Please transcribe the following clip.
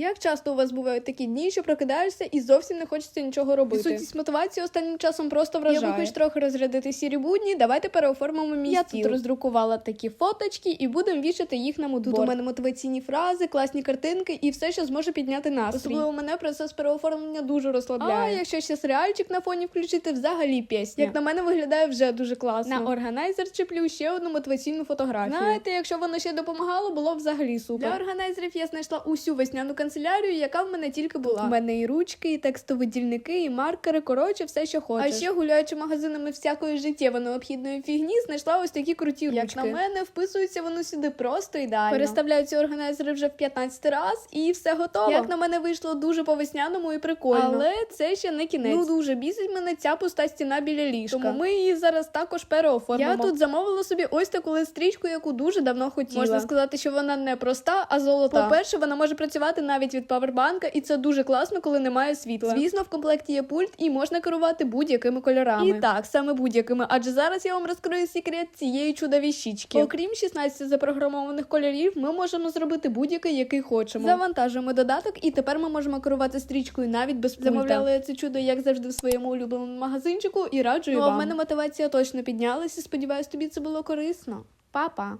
Як часто у вас бувають такі дні, що прокидаєшся і зовсім не хочеться нічого робити? Відсутність мотивації останнім часом просто вражає. Я хоч трохи розрядити сірі будні, давайте переоформимо мій Я стіл. тут роздрукувала такі фоточки і будемо вішати їх на мудборд. Тут у мене мотиваційні фрази, класні картинки і все, що зможе підняти настрій. Особливо мене процес переоформлення дуже розслабляє. А якщо ще серіальчик на фоні включити, взагалі пісня. Як на мене виглядає вже дуже класно. На органайзер чіплю ще одну мотиваційну фотографію. Знаєте, якщо воно ще допомагало, було взагалі супер. Для органайзерів я знайшла усю весняну канцелярію, яка в мене тільки була. У мене і ручки, і текстові дільники, і маркери. Коротше, все, що хочеш. А ще гуляючи магазинами всякої життєво необхідної фігні, знайшла ось такі круті ручки. Як на мене, вписується воно сюди просто ідеально. Переставляю ці органайзери вже в 15 раз, і все готово. Як на мене вийшло дуже по весняному і прикольно. Але це ще не кінець. Ну дуже бісить мене ця пуста стіна біля ліжка. Тому ми її зараз також переоформимо. Я тут замовила собі ось таку листрічку, яку дуже давно хотіла. Можна сказати, що вона не проста, а золота. По-перше, вона може працювати навіть від павербанка, і це дуже класно, коли немає світла. Звісно, в комплекті є пульт і можна керувати будь-якими кольорами. І так, саме будь-якими. Адже зараз я вам розкрию секрет цієї чудові щічки. Окрім 16 запрограмованих кольорів, ми можемо зробити будь-який, який хочемо. Завантажуємо додаток, і тепер ми можемо керувати стрічкою навіть без пульта. Замовляли я це чудо, як завжди, в своєму улюбленому магазинчику, і раджу Ну, а в мене мотивація точно піднялася. Сподіваюсь, тобі це було корисно. Папа.